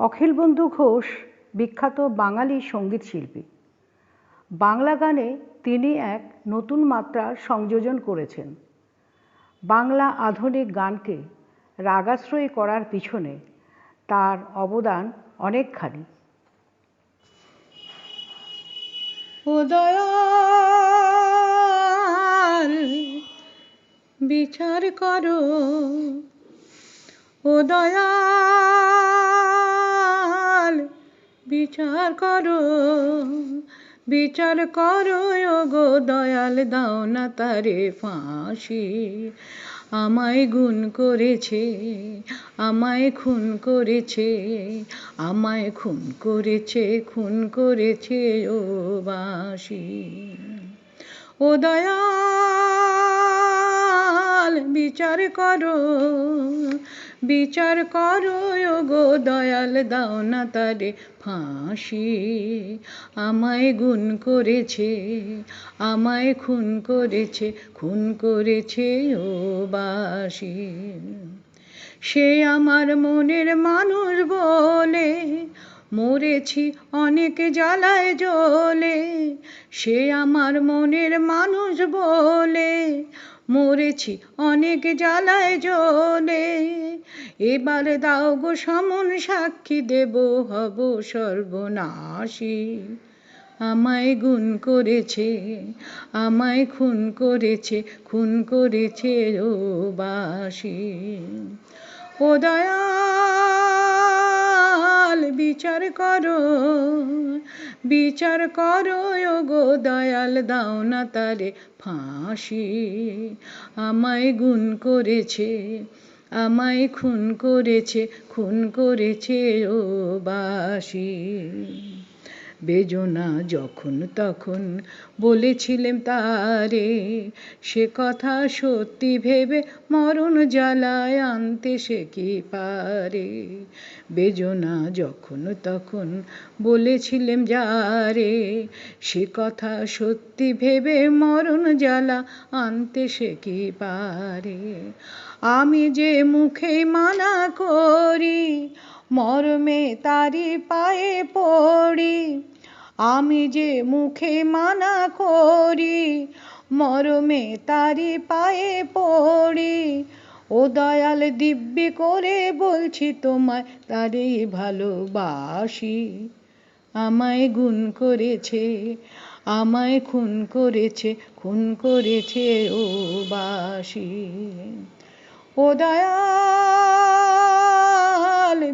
অখিলবন্ধু ঘোষ, বিখ্যাত বাঙালি সংগীত শিল্পী। বাংলা গানে তিনি এক নতুন মাত্রার সংযোজন করেছেন। বাংলা আধুনিক গানকে রাগাশ্রয়ী করার পিছনে তার অবদান অনেকখানি। ও বিচার করো। ও বিচার করো বিচার করো গো দয়াল, দাও না তারে ফাঁসি। আমায় গুণ করেছে, আমায় খুন করেছে, আমায় খুন করেছে খুন করেছে ও বাসি। ও দয়াল বিচার করো বিচার করো গো দয়াল, দাও না তারে ফাঁসি। আমায় গুণ করেছে, আমায় খুন করেছে খুন করেছে ও বাসি। সে আমার মনের মানুষ বলে, মরেছি অনেক জ্বালায় জ্বলে সে আমার মনের মানুষ বলে মরেছি, অনেক জ্বালায় জ্বলে এবার দাও গো সমন সাক্ষী, দেব হব সর্বনাশী। আমায় গুণ করেছে, আমায় খুন করেছে খুন করেছে ও বাসি। ও দয়াল বিচার করো বিচার করো গো দয়াল, দাও না তারে ফাঁসি। আমায় গুণ করেছে, আমায় খুন করেছে খুন করেছে ও বাসি। বেজনা যখন তখন। বলেছিলেন তারে, সে কথা সত্যি ভেবে মরণ জ্বালায় আনতে সে কি পারে? বেজনা যখন তখন বলেছিলেন যারে, সে কথা সত্যি ভেবে মরণ জ্বালা আনতে সে কি পারে? আমি যে মুখে মানা করি মরমে তারি পায়ে পড়ি। আমি যে মুখে মানা করি, মরমে তারি পায়ে পড়ি। ও দয়াল দিব্যি করে বলছি, তোমায় তারই ভালোবাসি। আমায় গুণ করেছে, আমায় খুন করেছে খুন করেছে ও বাসি। ও দয়াল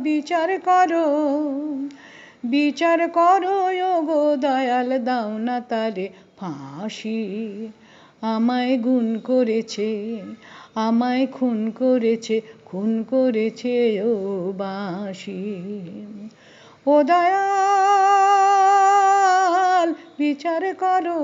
বিচার করো বিচার করো গো দয়াল, দাও না তারে ফাঁসি। আমায় গুণ করেছে, আমায় খুন করেছে খুন করেছে ও বাসি ও দয়াল, বিচার করো।